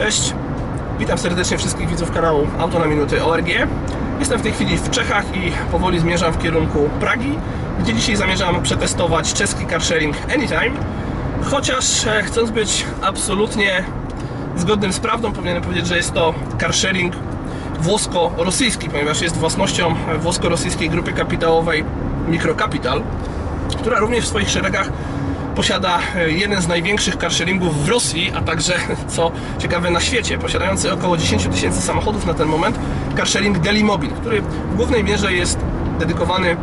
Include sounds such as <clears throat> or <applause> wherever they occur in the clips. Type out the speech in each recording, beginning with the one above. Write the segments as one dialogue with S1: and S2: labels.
S1: Cześć, witam serdecznie wszystkich widzów kanału Auto na Minuty ORG. Jestem w tej chwili w Czechach i powoli zmierzam w kierunku Pragi, gdzie dzisiaj zamierzam przetestować czeski car sharing Anytime. Chociaż e, chcąc być absolutnie zgodnym z prawdą, powinienem powiedzieć, że jest to car sharing włosko-rosyjski, ponieważ jest własnością włosko-rosyjskiej grupy kapitałowej Microcapital, która również w swoich szeregach posiada e, jeden z największych carsharingów w Rosji, a także, <laughs> co ciekawe, na świecie, posiadający około 10 tysięcy samochodów na ten moment, carsharing Delimobil, który w głównej mierze jest dedykowany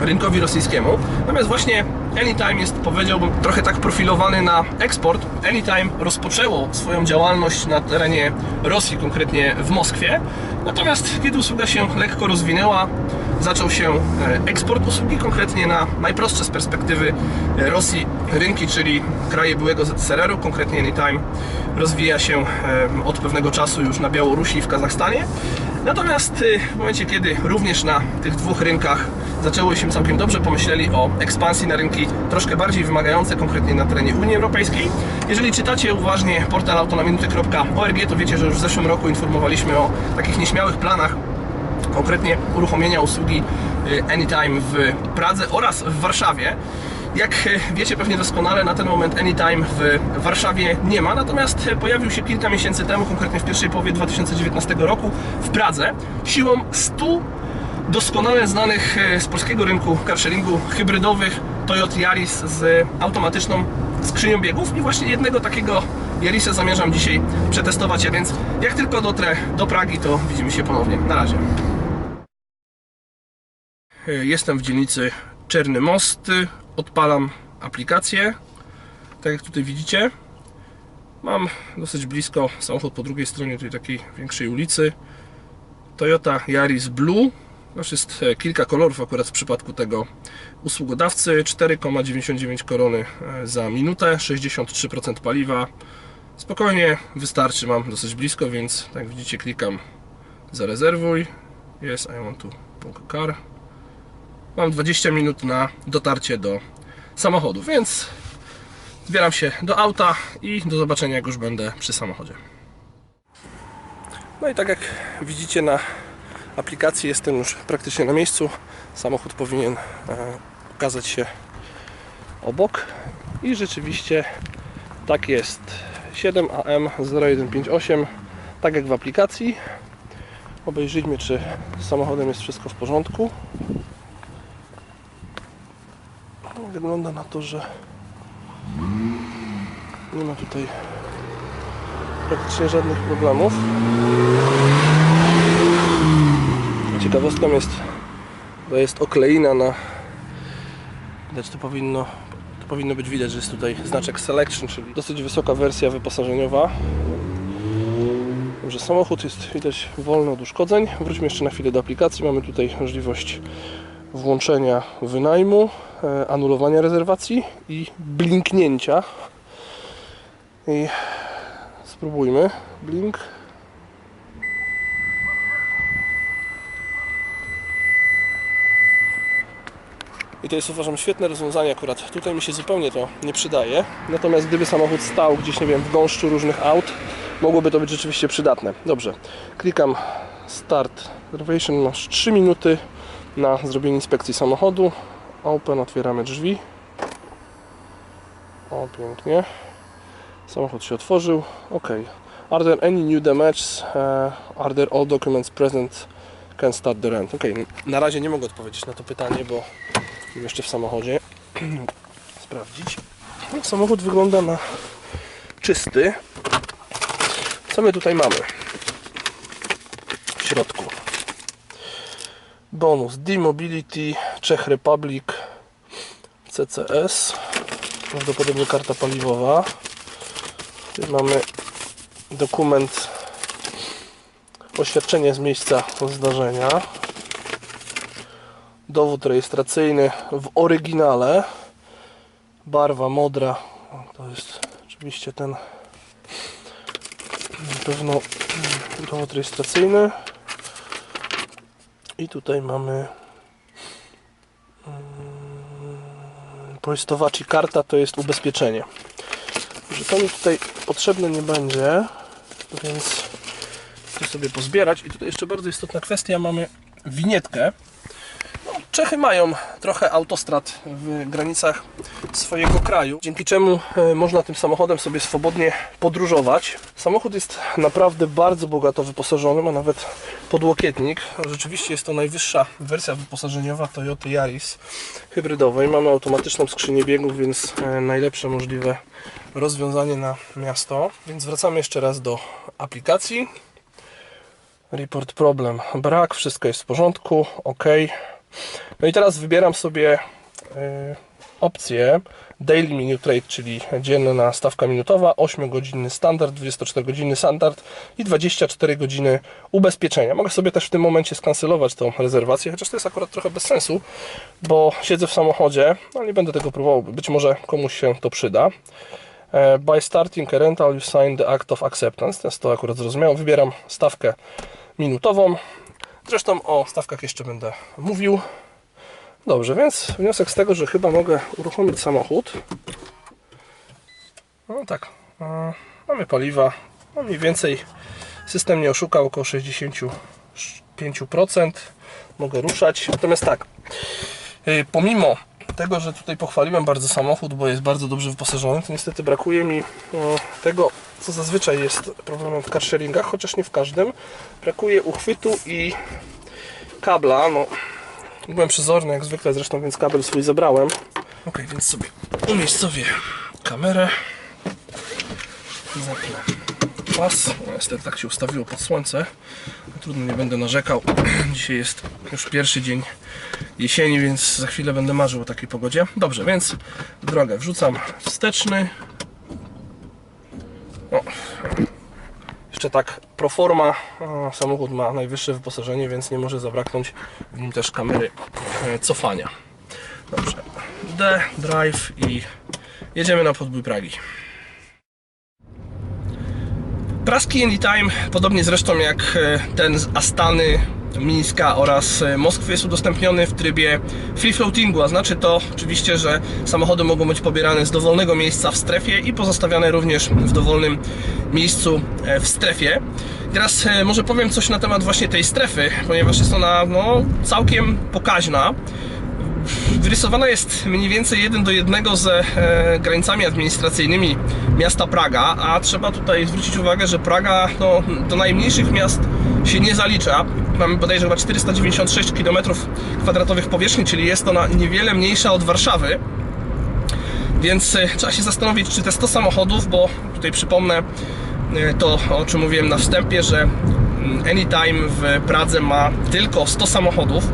S1: rynkowi rosyjskiemu. Natomiast właśnie Anytime jest, powiedziałbym, trochę tak profilowany na eksport. Anytime rozpoczęło swoją działalność na terenie Rosji, konkretnie w Moskwie. Natomiast kiedy usługa się lekko rozwinęła, zaczął się e, eksport usługi, konkretnie na najprostsze z perspektywy e, Rosji rynki, czyli kraje byłego ZSRR-u, konkretnie Anytime rozwija się e, od pewnego czasu już na Białorusi i w Kazachstanie. Natomiast w momencie, kiedy również na tych dwóch rynkach zaczęło się całkiem dobrze, pomyśleli o ekspansji na rynki troszkę bardziej wymagające, konkretnie na terenie Unii Europejskiej. Jeżeli czytacie uważnie portal autonaminuty.org, to wiecie, że już w zeszłym roku informowaliśmy o takich nieśmiałych planach konkretnie uruchomienia usługi y, Anytime w Pradze oraz w Warszawie. Jak e, wiecie pewnie doskonale, na ten moment Anytime w Warszawie nie ma, natomiast e, pojawił się kilka miesięcy temu, konkretnie w pierwszej połowie 2019 roku w Pradze, siłą 100 doskonale znanych z polskiego rynku carsharingu hybrydowych Toyota Yaris z automatyczną skrzynią biegów i właśnie jednego takiego Yarisa zamierzam dzisiaj przetestować, a więc jak tylko dotrę do Pragi, to widzimy się ponownie. Na razie. Jestem w dzielnicy Czerny Most. Odpalam aplikację. Tak jak tutaj widzicie, mam dosyć blisko samochód po drugiej stronie tej takiej większej ulicy. Toyota Yaris Blue. Znaczy jest e, kilka kolorów akurat w przypadku tego usługodawcy. 4,99 korony e, za minutę, 63% paliwa. Spokojnie wystarczy, mam dosyć blisko, więc tak jak widzicie klikam zarezerwuj. Yes, I want to book a car. Mam 20 minut na dotarcie do samochodu, więc zbieram się do auta i do zobaczenia jak już będę przy samochodzie. No i tak jak widzicie na aplikacji jestem już praktycznie na miejscu. Samochód powinien e, ukazać się obok. I rzeczywiście tak jest. 7AM0158 tak jak w aplikacji. Obejrzyjmy czy z samochodem jest wszystko w porządku wygląda na to, że nie ma tutaj praktycznie żadnych problemów. Ciekawostką jest, to jest okleina na widać to powinno to powinno być widać, że jest tutaj znaczek Selection, czyli dosyć wysoka wersja wyposażeniowa. Dobrze, samochód jest widać wolny od uszkodzeń. Wróćmy jeszcze na chwilę do aplikacji. Mamy tutaj możliwość włączenia wynajmu, anulowania rezerwacji i blinknięcia. I spróbujmy. Blink. I to jest uważam świetne rozwiązanie akurat. Tutaj mi się zupełnie to nie przydaje. Natomiast gdyby samochód stał gdzieś, nie wiem, w gąszczu różnych aut, mogłoby to być rzeczywiście przydatne. Dobrze, klikam Start Reservation. Masz 3 minuty na zrobienie inspekcji samochodu. Open, otwieramy drzwi. O, pięknie. Samochód się otworzył. Ok. Are there any new damages? Uh, are there all documents present? Can start the rent. Ok, na razie nie mogę odpowiedzieć na to pytanie, bo jeszcze w samochodzie <clears throat> sprawdzić. No, samochód wygląda na czysty. Co my tutaj mamy w środku? Bonus D-Mobility, Czech Republic, CCS, prawdopodobnie karta paliwowa. Tu mamy dokument, oświadczenie z miejsca zdarzenia, dowód rejestracyjny w oryginale, barwa modra, to jest oczywiście ten na pewno dowód rejestracyjny. I tutaj mamy Poistowaci karta to jest ubezpieczenie. Że to mi tutaj potrzebne nie będzie. więc chcę sobie pozbierać. I tutaj jeszcze bardzo istotna kwestia, mamy winietkę. Czechy mają trochę autostrad w granicach swojego kraju, dzięki czemu e, można tym samochodem sobie swobodnie podróżować. Samochód jest naprawdę bardzo bogato wyposażony, ma nawet podłokietnik. Rzeczywiście jest to najwyższa wersja wyposażeniowa Toyota Yaris hybrydowej. Mamy automatyczną skrzynię biegów, więc e, najlepsze możliwe rozwiązanie na miasto. Więc wracamy jeszcze raz do aplikacji. Report problem brak, wszystko jest w porządku, ok. No i teraz wybieram sobie y, opcję Daily Minute Trade, czyli dzienna stawka minutowa, 8-godzinny standard, 24-godzinny standard i 24 godziny ubezpieczenia. Mogę sobie też w tym momencie skancelować tą rezerwację, chociaż to jest akurat trochę bez sensu, bo siedzę w samochodzie, ale nie będę tego próbował, być może komuś się to przyda. E, By starting a rental, you sign the act of acceptance. Teraz to akurat zrozumiałem. Wybieram stawkę minutową. Zresztą o stawkach jeszcze będę mówił. Dobrze, więc wniosek z tego, że chyba mogę uruchomić samochód. No tak, e, mamy paliwa. No mniej więcej system nie oszukał około 65%. Mogę ruszać. Natomiast tak, e, pomimo tego, że tutaj pochwaliłem bardzo samochód, bo jest bardzo dobrze wyposażony, to niestety brakuje mi e, tego, co zazwyczaj jest problemem w carsharingach, chociaż nie w każdym. Brakuje uchwytu i kabla. No, byłem przezorny jak zwykle zresztą, więc kabel swój zabrałem. Ok, więc sobie umiejscowię kamerę. Zapnę pas. No, Niestety tak się ustawiło pod słońce. Trudno, nie będę narzekał. <clears throat> Dzisiaj jest już pierwszy dzień jesieni, więc za chwilę będę marzył o takiej pogodzie. Dobrze, więc drogę wrzucam wsteczny. O. Jeszcze tak pro forma, a, samochód ma najwyższe wyposażenie, więc nie może zabraknąć w nim też kamery e, cofania. Dobrze, D, drive i jedziemy na podbój Pragi. Praski Anytime, podobnie zresztą jak e, ten z Astany, Mińska oraz e, Moskwy jest udostępniony w trybie free floatingu, a znaczy to oczywiście, że samochody mogą być pobierane z dowolnego miejsca w strefie i pozostawiane również w dowolnym miejscu e, w strefie. Teraz e, może powiem coś na temat właśnie tej strefy, ponieważ jest ona no, całkiem pokaźna wyrysowana jest mniej więcej jeden do jednego e, granicami administracyjnymi miasta Praga, a trzeba tutaj zwrócić uwagę, że Praga no, do najmniejszych miast się nie zalicza. Mamy bodajże chyba 496 km2 powierzchni, czyli jest ona niewiele mniejsza od Warszawy. Więc e, trzeba się zastanowić, czy te 100 samochodów, bo tutaj przypomnę e, to, o czym mówiłem na wstępie, że mm, Anytime w Pradze ma tylko 100 samochodów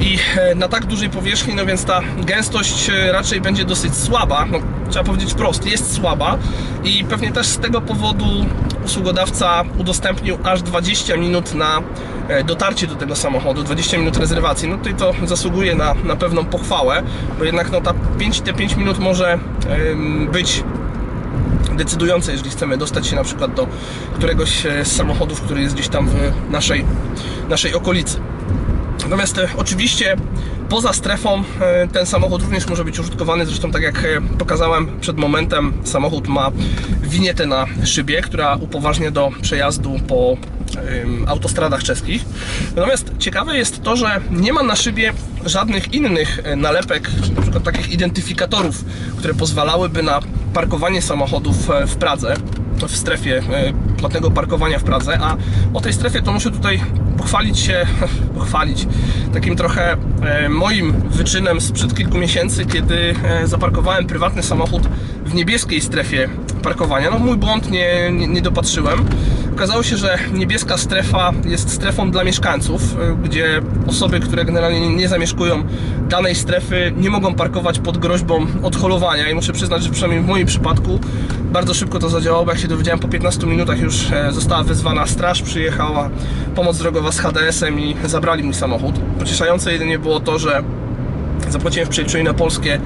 S1: i e, na tak dużej powierzchni, no więc ta gęstość raczej będzie dosyć słaba. No, trzeba powiedzieć wprost, jest słaba i pewnie też z tego powodu usługodawca udostępnił aż 20 minut na e, dotarcie do tego samochodu, 20 minut rezerwacji. No tutaj to zasługuje na, na pewną pochwałę, bo jednak no, ta 5, te 5 minut może być decydujące, jeżeli chcemy dostać się na przykład do któregoś e, z samochodów, który jest gdzieś tam w naszej, naszej okolicy. Natomiast e, oczywiście poza strefą e, ten samochód również może być użytkowany. Zresztą tak jak e, pokazałem przed momentem, samochód ma winietę na szybie, która upoważnia do przejazdu po autostradach czeskich. Natomiast ciekawe jest to, że nie ma na szybie żadnych innych e, nalepek, na przykład takich identyfikatorów, które pozwalałyby na parkowanie samochodów w Pradze, w strefie płatnego parkowania w Pradze, a o tej strefie to muszę tutaj pochwalić się, <laughs> pochwalić takim trochę e, moim wyczynem sprzed kilku miesięcy, kiedy e, zaparkowałem prywatny samochód w niebieskiej strefie parkowania. No mój błąd, nie, nie, nie dopatrzyłem. Okazało się, że niebieska strefa jest strefą dla mieszkańców, e, gdzie osoby, które generalnie nie- zamieszkują danej strefy, nie mogą parkować pod groźbą odholowania. I muszę przyznać, że przynajmniej w moim przypadku bardzo szybko to zadziałało, jak się dowiedziałem po 15 minutach już e, została wezwana straż, przyjechała pomoc drogowa z HDS-em i zabrali mój samochód. Pocieszające jedynie było to, że Zapłaciłem w przeliczeniu na polskie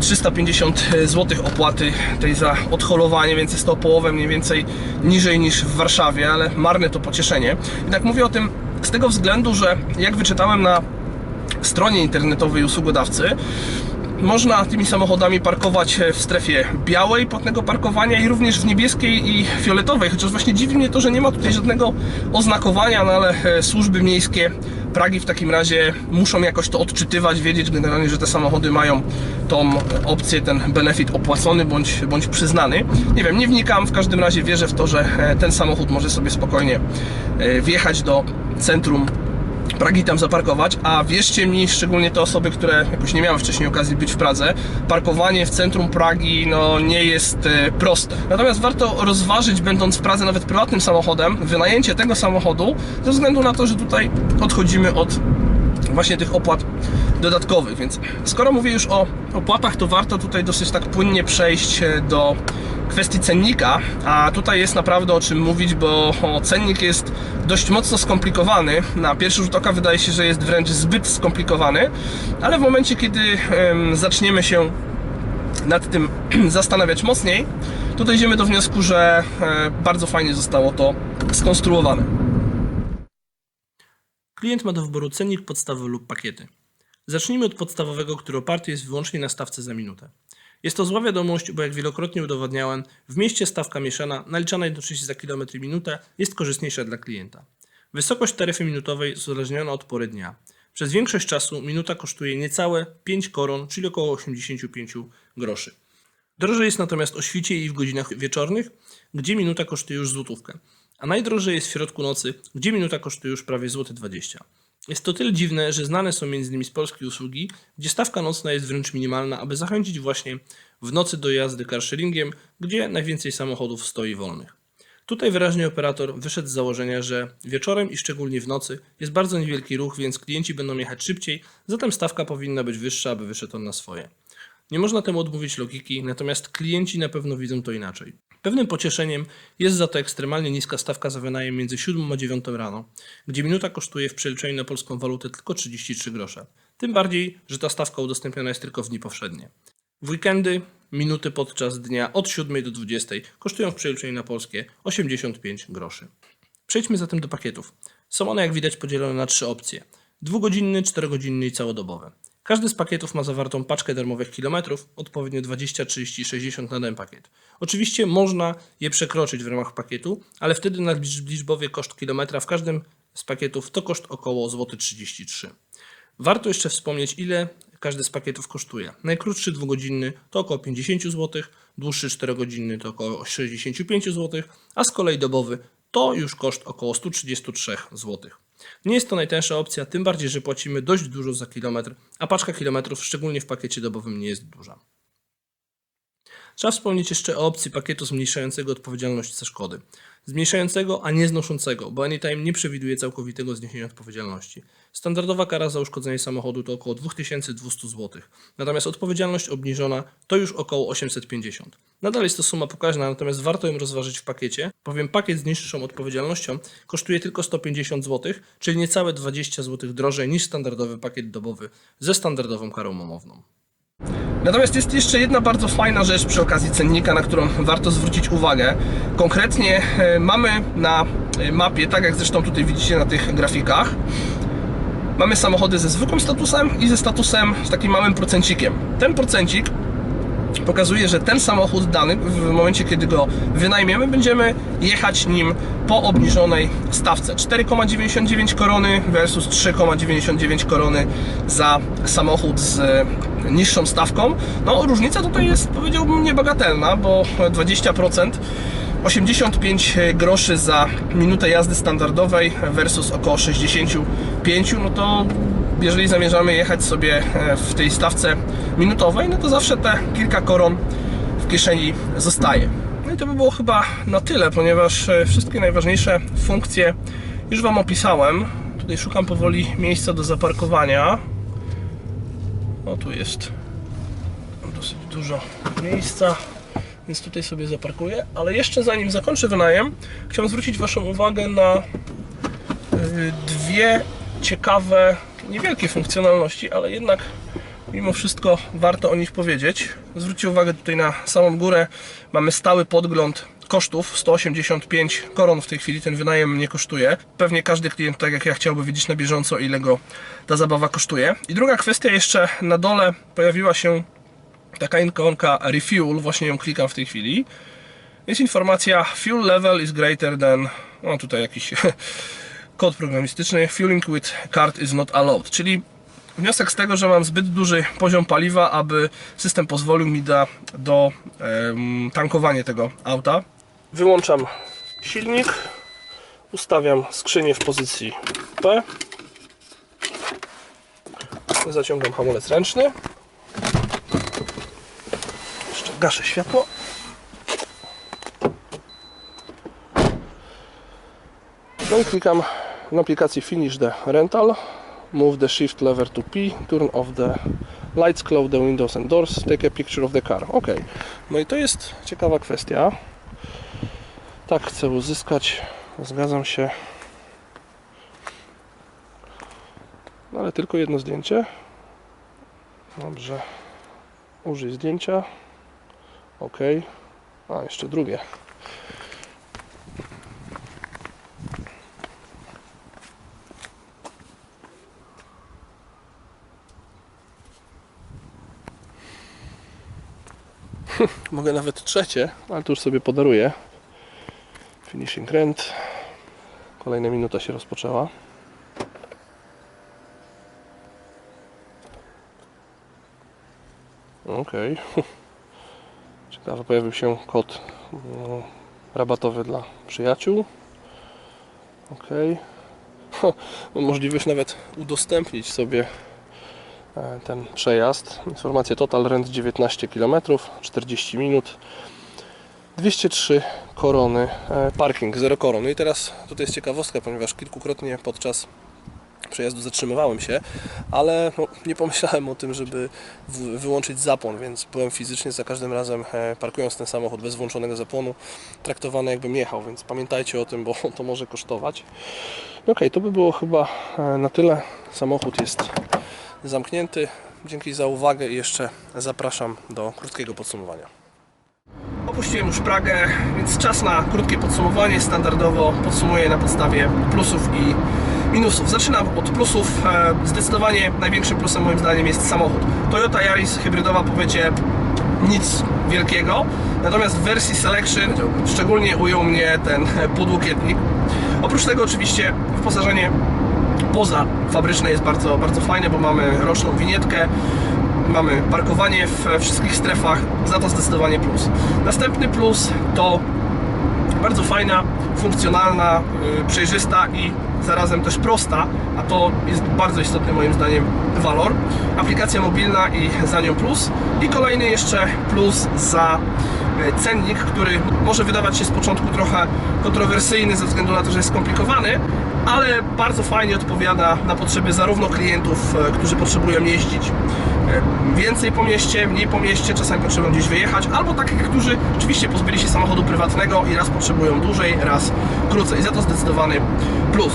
S1: 350 zł opłaty tej za odholowanie, więc jest to o połowę mniej więcej niżej niż w Warszawie, ale marne to pocieszenie. Jednak mówię o tym z tego względu, że jak wyczytałem na stronie internetowej usługodawcy, można tymi samochodami parkować w strefie białej płatnego parkowania i również w niebieskiej i fioletowej, chociaż właśnie dziwi mnie to, że nie ma tutaj żadnego oznakowania, no ale e, służby miejskie Pragi w takim razie muszą jakoś to odczytywać, wiedzieć generalnie, że te samochody mają tą opcję, ten benefit opłacony bądź, bądź przyznany. Nie wiem, nie wnikam, w każdym razie wierzę w to, że e, ten samochód może sobie spokojnie e, wjechać do centrum Pragi tam zaparkować, a wierzcie mi, szczególnie te osoby, które jakoś nie miały wcześniej okazji być w Pradze, parkowanie w centrum Pragi no, nie jest e, proste. Natomiast warto rozważyć, będąc w Pradze nawet prywatnym samochodem, wynajęcie tego samochodu, ze względu na to, że tutaj odchodzimy od właśnie tych opłat dodatkowych, więc skoro mówię już o opłatach, to warto tutaj dosyć tak płynnie przejść e, do kwestii cennika, a tutaj jest naprawdę o czym mówić, bo cennik jest dość mocno skomplikowany. Na pierwszy rzut oka wydaje się, że jest wręcz zbyt skomplikowany, ale w momencie, kiedy em, zaczniemy się nad tym <clears throat> zastanawiać mocniej, to dojdziemy do wniosku, że e, bardzo fajnie zostało to skonstruowane.
S2: Klient ma do wyboru cennik podstawowy lub pakiety. Zacznijmy od podstawowego, który oparty jest wyłącznie na stawce za minutę. Jest to zła wiadomość, bo jak wielokrotnie udowodniałem, w mieście stawka mieszana, naliczana jednocześnie za kilometr i minutę, jest korzystniejsza dla klienta. Wysokość taryfy minutowej jest uzależniona od pory dnia. Przez większość czasu minuta kosztuje niecałe 5 koron, czyli około 85 groszy. Drożej jest natomiast o świcie i w godzinach wieczornych, gdzie minuta kosztuje już złotówkę. A najdrożej jest w środku nocy, gdzie minuta kosztuje już prawie złoty 20. Jest to tyle dziwne, że znane są m.in. z polskiej usługi, gdzie stawka nocna jest wręcz minimalna, aby zachęcić właśnie w nocy do jazdy carsharingiem, gdzie najwięcej samochodów stoi wolnych. Tutaj wyraźnie operator wyszedł z założenia, że wieczorem i szczególnie w nocy jest bardzo niewielki ruch, więc klienci będą jechać szybciej, zatem stawka powinna być wyższa, aby wyszedł on na swoje. Nie można temu odmówić logiki, natomiast klienci na pewno widzą to inaczej. Pewnym pocieszeniem jest za to ekstremalnie niska stawka za wynajem między 7 a 9 rano, gdzie minuta kosztuje w przeliczeniu na polską walutę tylko 33 grosze. Tym bardziej, że ta stawka udostępniona jest tylko w dni powszednie. W weekendy minuty podczas dnia od 7 do 20 kosztują w przeliczeniu na polskie 85 groszy. Przejdźmy zatem do pakietów. Są one jak widać podzielone na trzy opcje. Dwugodzinny, czterogodzinny i całodobowy. Każdy z pakietów ma zawartą paczkę darmowych kilometrów, odpowiednio 20, 30, 60 na ten pakiet. Oczywiście można je przekroczyć w ramach pakietu, ale wtedy nadliczbowy koszt kilometra w każdym z pakietów to koszt około złoty 33. Warto jeszcze wspomnieć, ile każdy z pakietów kosztuje. Najkrótszy dwugodzinny to około 50 zł, dłuższy 4-godzinny to około 65 zł, a z kolei dobowy to już koszt około 133 zł. Nie jest to najtańsza opcja, tym bardziej, że płacimy dość dużo za kilometr, a paczka kilometrów, szczególnie w pakiecie dobowym, nie jest duża. Trzeba wspomnieć jeszcze o opcji pakietu zmniejszającego odpowiedzialność za szkody. Zmniejszającego, a nie znoszącego, bo Anytime nie przewiduje całkowitego zniesienia odpowiedzialności. Standardowa kara za uszkodzenie samochodu to około 2200 zł, natomiast odpowiedzialność obniżona to już około 850. Nadal jest to suma pokaźna, natomiast warto ją rozważyć w pakiecie, bowiem pakiet z niższą odpowiedzialnością kosztuje tylko 150 zł, czyli niecałe 20 zł drożej niż standardowy pakiet dobowy ze standardową karą umowną.
S1: Natomiast jest jeszcze jedna bardzo fajna rzecz przy okazji cennika, na którą warto zwrócić uwagę. Konkretnie e, mamy na e, mapie, tak jak zresztą tutaj widzicie na tych grafikach, mamy samochody ze zwykłym statusem i ze statusem z takim małym procencikiem. Ten procencik pokazuje, że ten samochód dany w momencie, kiedy go wynajmiemy, będziemy jechać nim po obniżonej stawce. 4,99 korony versus 3,99 korony za samochód z niższą stawką. No, różnica tutaj jest, powiedziałbym, niebagatelna, bo 20%. 85 groszy za minutę jazdy standardowej versus około 65, no to jeżeli zamierzamy jechać sobie e, w tej stawce minutowej, no to zawsze te kilka koron w kieszeni zostaje. No i to by było chyba na tyle, ponieważ e, wszystkie najważniejsze funkcje już Wam opisałem. Tutaj szukam powoli miejsca do zaparkowania. O, tu jest dosyć dużo miejsca, więc tutaj sobie zaparkuję. Ale jeszcze zanim zakończę wynajem, chciałem zwrócić Waszą uwagę na y, dwie ciekawe, niewielkie funkcjonalności, ale jednak mimo wszystko warto o nich powiedzieć. Zwróćcie uwagę tutaj na samą górę. Mamy stały podgląd kosztów 185 koron w tej chwili ten wynajem nie kosztuje. Pewnie każdy klient, tak jak ja, chciałby wiedzieć na bieżąco, ile go ta zabawa kosztuje. I druga kwestia, jeszcze na dole pojawiła się taka ikonka refuel, właśnie ją klikam w tej chwili. Jest informacja fuel level is greater than, no tutaj jakiś <laughs> kod programistyczny, fueling with card is not allowed, czyli wniosek z tego, że mam zbyt duży poziom paliwa, aby system pozwolił mi da, do em, tankowania tego auta. Wyłączam silnik, ustawiam skrzynię w pozycji P, zaciągam hamulec ręczny, gaszę światło. No i klikam na aplikacji Finish the Rental. Move the shift lever to P. Turn off the lights, close the windows and doors. Take a picture of the car. Ok. No i to jest ciekawa kwestia. Tak chcę uzyskać. Zgadzam się. No ale tylko jedno zdjęcie. Dobrze. Użyj zdjęcia. Ok. A, jeszcze drugie. <laughs> Mogę nawet trzecie, ale to już sobie podaruję. Finishing rent. Kolejna minuta się rozpoczęła. Ok. <laughs> Ciekawe, pojawił się kod mm, rabatowy dla przyjaciół. Ok. <laughs> Mam możliwość nawet udostępnić sobie e, ten przejazd. Informacja total rent 19 km, 40 minut. 203 korony, e, parking 0 koron. No i teraz tutaj jest ciekawostka, ponieważ kilkukrotnie podczas przejazdu zatrzymywałem się, ale no, nie pomyślałem o tym, żeby wyłączyć zapłon, więc byłem fizycznie za każdym razem e, parkując ten samochód bez włączonego zapłonu traktowany jakbym jechał, więc pamiętajcie o tym, bo <laughs> to może kosztować. Ok, to by było chyba e, na tyle. Samochód jest zamknięty. Dzięki za uwagę i jeszcze zapraszam do krótkiego podsumowania. Opuściłem już Pragę, więc czas na krótkie podsumowanie. Standardowo podsumuję na podstawie plusów i minusów. Zaczynam od plusów. E, Zdecydowanie największym plusem moim zdaniem jest samochód. Toyota Yaris hybrydowa powiecie nic wielkiego. Natomiast w wersji Selection szczególnie ujął mnie ten <laughs> podłokietnik. Oprócz tego oczywiście wyposażenie poza fabryczne jest bardzo, bardzo fajne, bo mamy roczną winietkę, mamy parkowanie w wszystkich strefach, za to zdecydowanie plus. Następny plus to bardzo fajna, funkcjonalna, yy, przejrzysta i zarazem też prosta, a to jest bardzo istotny moim zdaniem walor. Aplikacja mobilna i za nią plus. I kolejny jeszcze plus za e, cennik, który może wydawać się z początku trochę kontrowersyjny ze względu na to, że jest skomplikowany, ale bardzo fajnie odpowiada na potrzeby zarówno klientów, e, którzy potrzebują jeździć więcej po mieście, mniej po mieście, czasami potrzebują gdzieś wyjechać, albo takich, którzy oczywiście pozbyli się samochodu prywatnego i raz potrzebują dłużej, raz krócej. Za to zdecydowany plus.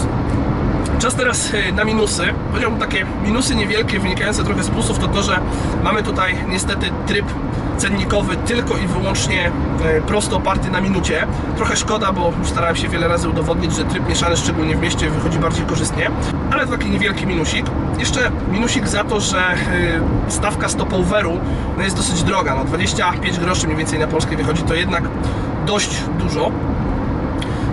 S1: Czas teraz y, na minusy. Powiedziałbym takie minusy niewielkie, wynikające trochę z plusów, to to, że mamy tutaj niestety tryb cennikowy tylko i wyłącznie e, prosto oparty na minucie. Trochę szkoda, bo starałem się wiele razy udowodnić, że tryb mieszany, szczególnie w mieście, wychodzi bardziej korzystnie. Ale to taki niewielki minusik. Jeszcze minusik za to, że y, stawka stopoveru no jest dosyć droga. No 25 groszy mniej więcej na polskie wychodzi to jednak dość dużo.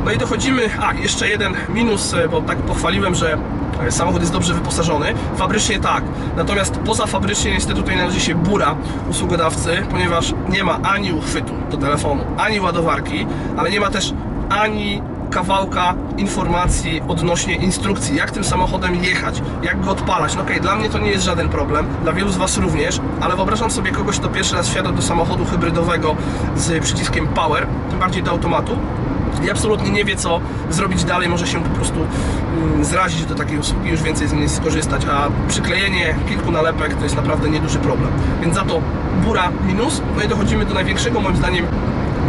S1: No i dochodzimy, a jeszcze jeden minus, e, bo tak pochwaliłem, że e, samochód jest dobrze wyposażony. Fabrycznie tak, natomiast poza fabrycznie niestety tutaj należy się bura usługodawcy, ponieważ nie ma ani uchwytu do telefonu, ani ładowarki, ale nie ma też ani kawałka informacji odnośnie instrukcji, jak tym samochodem jechać, jak go odpalać. No okej, dla mnie to nie jest żaden problem, dla wielu z Was również, ale wyobrażam sobie kogoś, kto pierwszy raz wsiada do samochodu hybrydowego z przyciskiem Power, tym bardziej do automatu, i absolutnie nie wie, co zrobić dalej, może się po prostu mm, zrazić do takiej usługi, już więcej z niej skorzystać, a przyklejenie kilku nalepek to jest naprawdę nieduży problem. Więc za to bura minus, no i dochodzimy do największego moim zdaniem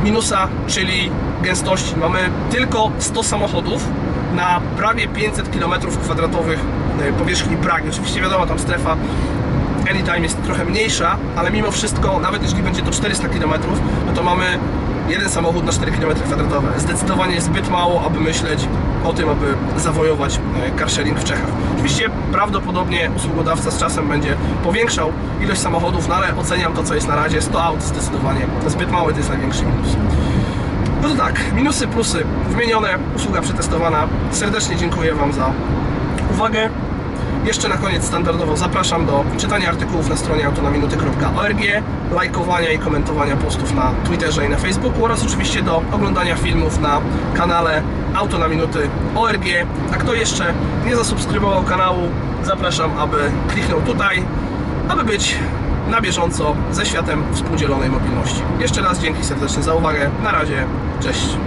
S1: minusa, czyli gęstości. Mamy tylko 100 samochodów na prawie 500 km2 e, powierzchni Pragi. Oczywiście wiadomo, tam strefa Anytime jest trochę mniejsza, ale mimo wszystko, nawet jeśli będzie to 400 km, no to mamy jeden samochód na 4 km kwadratowe. Zdecydowanie zbyt mało, aby myśleć o tym, aby zawojować e, carsharing w Czechach. Oczywiście prawdopodobnie usługodawca z czasem będzie powiększał ilość samochodów, no ale oceniam to, co jest na razie. 100 aut zdecydowanie zbyt mały, to jest największy minus. No to tak, minusy, plusy wymienione, usługa przetestowana. Serdecznie dziękuję Wam za uwagę. Jeszcze na koniec standardowo zapraszam do czytania artykułów na stronie autonaminuty.org, lajkowania i komentowania postów na Twitterze i na Facebooku oraz oczywiście do oglądania filmów na kanale Auto na Minuty ORG. A kto jeszcze nie zasubskrybował kanału, zapraszam, aby kliknął tutaj, aby być na bieżąco ze światem współdzielonej mobilności. Jeszcze raz dzięki serdecznie za uwagę. Na razie, cześć.